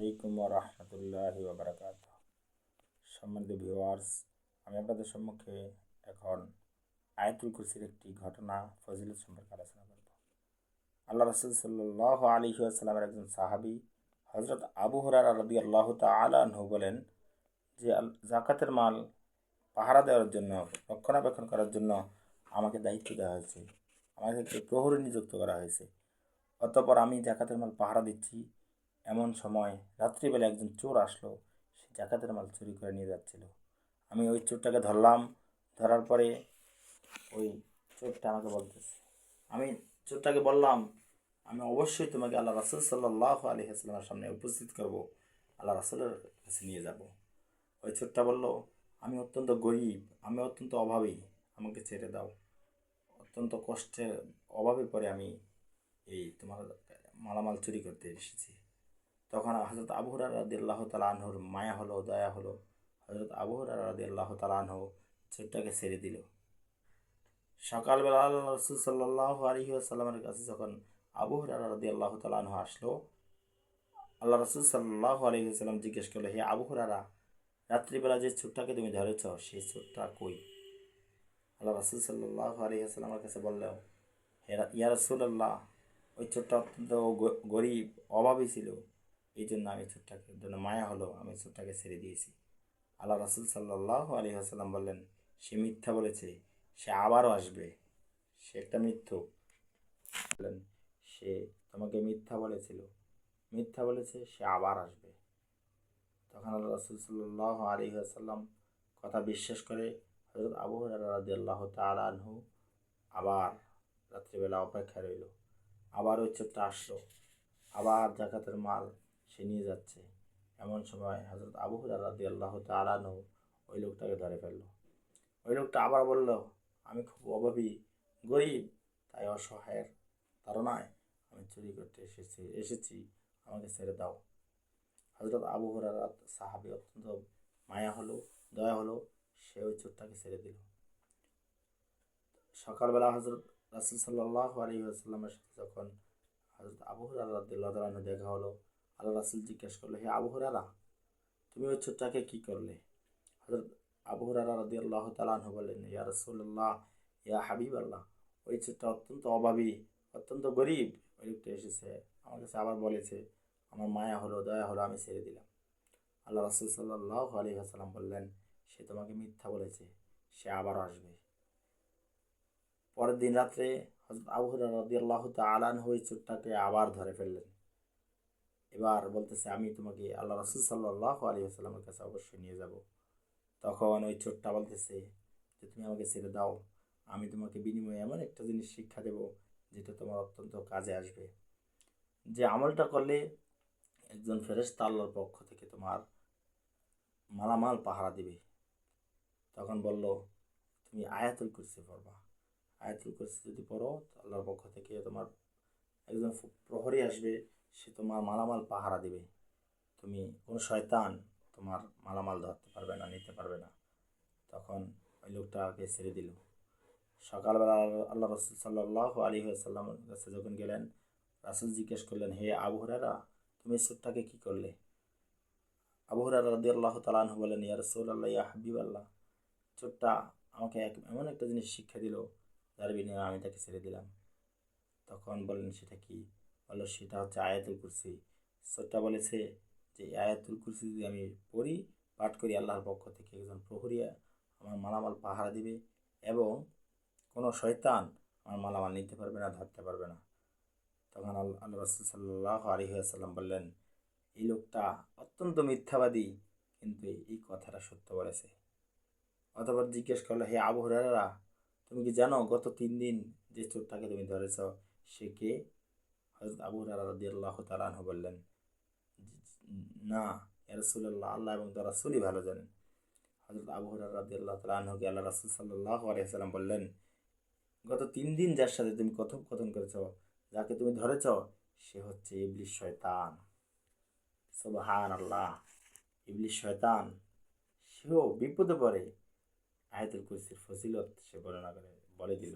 আলাইকুম রহমতুল্লাহ বাবরকাত সম্মানিত ভিউয়ার্স আমি আপনাদের সম্মুখে এখন আয়াতুল কুরসির একটি ঘটনা, ফজিলত সম্পর্কে আলোচনা করব। আল্লাহ রসুল সাল্লাহ আলী সাল্লামের একজন সাহাবি হজরত আবু হরার রদি আল্লাহ তালহু বলেন যে জাকাতের মাল পাহারা দেওয়ার জন্য, রক্ষণাবেক্ষণ করার জন্য আমাকে দায়িত্ব দেওয়া হয়েছে। আমাকে একটি প্রহরী নিযুক্ত করা হয়েছে। অতপর আমি জাকাতের মাল পাহারা দিচ্ছি এমন সময় রাত্রিবেলা একজন চোর আসলো। সে জাকাতের মাল চুরি করে নিয়ে যাচ্ছিল। আমি ওই চোরটাকে ধরলাম। ধরার পরে ওই চোরটা আমাকে বলতেছে। আমি চোরটাকে বললাম, আমি অবশ্যই তোমাকে আল্লাহ রাসুল সাল্লাহ আলী আসলামের সামনে উপস্থিত করব। আল্লাহ রাসুলের কাছে নিয়ে যাব। ওই চোরটা বলল, আমি অত্যন্ত গরিব, আমি অত্যন্ত অভাবী, আমাকে ছেড়ে দাও। অত্যন্ত কষ্টের অভাবে পরে আমি এই তোমার মালামাল চুরি করতে এসেছি। তখন হজরত আবুহরা রাদি আল্লাহ তালাহর মায়া হলো, দয়া হলো। হজরত আবুহরা রাদি আল্লাহ তালাহ ছোটটাকে ছেড়ে দিল। সকালবেলা আল্লাহ রসুল সাল্লাহ আলহি কাছে যখন আবুহরা রাদি আল্লাহ তালাহ আসলো আল্লাহ রসুল সাল্লাহ আলহি আসাল্লাম জিজ্ঞেস করল, হে আবুহরারা রাত্রিবেলা যে ছোটটাকে তুমি ধরেছ সেই ছোটটা কই? আল্লাহ রসুল সাল্লাহ আলহি আসাল্লামের কাছে বললেও হে ইয়া রসুল্লাহ ওই ছোটটা অত্যন্ত গরিব, অভাবী ছিল। এই জন্য আমি ছোট্টাকে জন্য মায়া হলো, আমি ছোট্টাকে ছেড়ে দিয়েছি। আল্লাহ রাসুল সাল্লাহ আলী আসাল্লাম বললেন, সে মিথ্যা বলেছে, সে আবারও আসবে, সে একটা মিথ্যু বললেন, সে তোমাকে মিথ্যা বলেছিল, মিথ্যা বলেছে, সে আবার আসবে। তখন আল্লাহ রাসুল সাল্লাহ আলী আসাল্লাম কথা বিশ্বাস করে হজরত আবু রাদি আল্লাহ তালহু আবার রাত্রিবেলা অপেক্ষা রইল। আবার ওই চোরটা আসলো, আবার জাকাতের মাল সে নিয়ে যাচ্ছে। এমন সময় হজরত আবু রাদি আল্লাহ তালানো ওই লোকটাকে ধরে ফেলল। ওই লোকটা আবার বলল, আমি খুব অভাবী, গরিব, তাই অসহায়ের ধারণায় আমি চুরি করতে এসেছি এসেছি, আমাকে ছেড়ে দাও। হজরত আবু হরারাত সাহাবি অত্যন্ত মায়া হলো, দয়া হলো, সে ওই চোরটাকে ছেড়ে দিল। সকালবেলা হজরত রাসুল সাল্লাহ আলী আসাল্লামের সাথে যখন হজরত আবু হরারাদ্দাহ দেখা হলো আল্লাহ রাসুল জিজ্ঞেস করল, হে আবু হরারা তুমি ওই ছোট্টাকে কী করলে? হজরত আবু হরারা রদি আল্লাহ তালাহ বললেন, ইয়া রসুল্লাহ ইয়া হাবিব আল্লাহ ওই ছোট্টা অত্যন্ত অভাবী, অত্যন্ত গরিব। ওই লোকটা এসেছে, আমার কাছে আবার বলেছে, আমার মায়া হলো, দয়া হলো, আমি ছেড়ে দিলাম। আল্লাহ রসুল সাল্লাহ আলী আসালাম বললেন, সে তোমাকে মিথ্যা বলেছে, সে আবার আসবে। পরের দিন রাত্রে হজরত আবু রদি আল্লাহ তালান ওই ছোট্টাকে আবার ধরে ফেললেন। এবার বলতেছে, আমি তোমাকে আল্লাহ রসুল সাল্লাহ আলী আসসালামের কাছে অবশ্যই নিয়ে যাব। তখন ওই ছোট্টা বলতেছে যে, তুমি আমাকে ছেড়ে দাও। আমি তোমাকে বিনিময়ে এমন একটা জিনিস শিক্ষা দেব যেটা তোমার অত্যন্ত কাজে আসবে। যে আমলটা করলে একজন ফেরেস্তা আল্লাহর পক্ষ থেকে তোমার মালামাল পাহারা দিবে। তখন বলল, তুমি আয়াতুল কুরসি পড়বা। আয়াতুল কুরসি যদি পড়ো আল্লাহর পক্ষ থেকে তোমার একজন প্রহরী আসবে। সে তোমার মালামাল পাহারা দিবে। তুমি কোনো শয়তান তোমার মালামাল ধরতে পারবে না, নিতে পারবে না। তখন ওই লোকটাকে ছেড়ে দিল। সকালবেলা আল্লাহ রসুল সাল্লাহ আলী আসাল্লামের কাছে যখন গেলেন, রাসুল জিজ্ঞেস করলেন, হে আবহরারা তুমি সুরটাকে কী করলে? আবহরা রদি আল্লাহ তালাহ বলেন ইয়া রসুল আল্লাহ ইয়া হাবিব আল্লাহ চোরটা আমাকে এক এমন একটা জিনিস শিক্ষা দিল, যার বিনিময়ে আমি তাকে ছেড়ে দিলাম। তখন বললেন, সেটা কি? বলল সেটা হচ্ছে আয়াতুল কুরসি। সোটা বলেছে যে আয়াতুল কুরসি যদি আমি পড়ি, পাঠ করি আল্লাহর পক্ষ থেকে, একজন প্রহরিয়া আমার মালামাল পাহারা দিবে এবং কোনো শয়তান আমার মালামাল নিতে পারবে না, ধরতে পারবে না। তখন আল্লাহ রসুল সাল্লাহ আলহিহাসাল্লাম বললেন, এই লোকটা অত্যন্ত মিথ্যাবাদী, কিন্তু এই কথাটা সত্য বলেছে। অতপর জিজ্ঞেস করল, হে আবহরারা তুমি কি জানো গত তিন দিন যে চোরটাকে তুমি ধরেছ, সে কে? হজরত আবু রাদি আল্লাহ তালাহ বললেন, না রসুল্লাহ আল্লাহ এবং তার রাসুলই ভালো জানেন। হজরত আবু রাদি আল্লাহ তালাহকে আল্লাহ রাসুল সাল্লাহ আলিয়াল্লাম বললেন, গত তিন দিন যার সাথে তুমি কথোপকথন করেছ, যাকে তুমি ধরেছ, সে হচ্ছে ইবলিশ শয়তান। সোবাহান আল্লাহ ইবলিশ শয়তান, সেও বিপদে পড়ে। আয়তুল কুরসির ফজিলত সে বর্ণনা করে, বলে দিল।